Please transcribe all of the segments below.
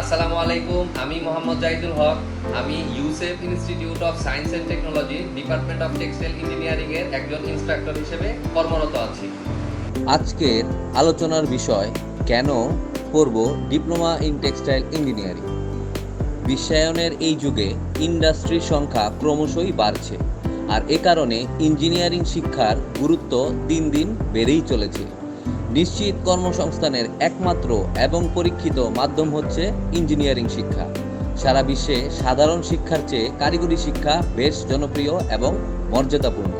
আসসালামু আলাইকুম, আমি মোহাম্মদ জাহিদুল হক। আমি Yousef institute of science and technology department of textile engineering এর একজন ইনস্ট্রাক্টর হিসেবে কর্মরত আছি। আজকের আলোচনার বিষয়, কেন পড়ব ডিপ্লোমা ইন টেক্সটাইল ইঞ্জিনিয়ারিং? বিশ্বায়নের এই যুগে ইন্ডাস্ট্রির সংখ্যা ক্রমশই বাড়ছে, আর এ কারণে ইঞ্জিনিয়ারিং শিক্ষার গুরুত্ব দিন দিন বেড়েই চলেছে। নিশ্চিত কর্মসংস্থানের একমাত্র এবং পরীক্ষিত মাধ্যম হচ্ছে ইঞ্জিনিয়ারিং শিক্ষা। সারা বিশ্বে সাধারণ শিক্ষার চেয়ে কারিগরি শিক্ষা বেশ জনপ্রিয় এবং মর্যাদাপূর্ণ।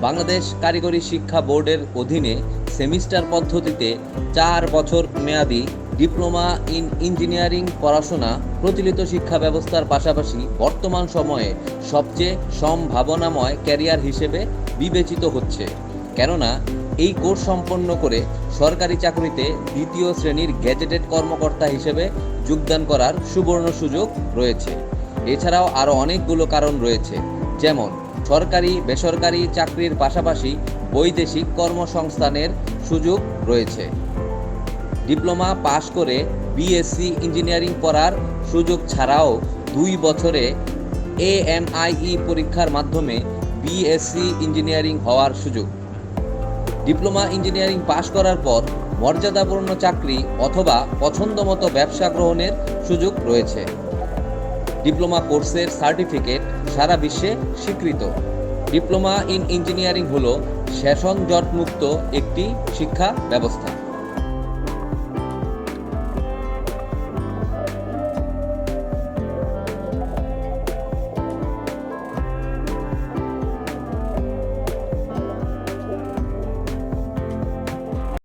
বাংলাদেশ কারিগরি শিক্ষা বোর্ডের অধীনে সেমিস্টার পদ্ধতিতে চার বছর মেয়াদী ডিপ্লোমা ইন ইঞ্জিনিয়ারিং পড়াশোনা প্রচলিত শিক্ষা ব্যবস্থার পাশাপাশি বর্তমান সময়ে সবচেয়ে সম্ভাবনাময় ক্যারিয়ার হিসেবে বিবেচিত হচ্ছে। কেননা এই কোর্স সম্পন্ন করে সরকারি চাকরিতে দ্বিতীয় শ্রেণির গ্যাজেটেড কর্মকর্তা হিসেবে যোগদান করার সুবর্ণ সুযোগ রয়েছে। এছাড়াও আরও অনেকগুলো কারণ রয়েছে। যেমন, সরকারি, বেসরকারি চাকরির পাশাপাশি বৈদেশিক কর্মসংস্থানের সুযোগ রয়েছে। ডিপ্লোমা পাশ করে বিএসসি ইঞ্জিনিয়ারিং পড়ার সুযোগ ছাড়াও দুই বছরে এএমআইই পরীক্ষার মাধ্যমে বিএসসি ইঞ্জিনিয়ারিং হওয়ার সুযোগ। ডিপ্লোমা ইঞ্জিনিয়ারিং পাশ করার পর মর্যাদাপূর্ণ চাকরি অথবা পছন্দমতো ব্যবসা গ্রহণের সুযোগ রয়েছে। ডিপ্লোমা কোর্সের সার্টিফিকেট সারা বিশ্বে স্বীকৃত। ডিপ্লোমা ইন ইঞ্জিনিয়ারিং হল সেশন জটমুক্ত একটি শিক্ষা ব্যবস্থা।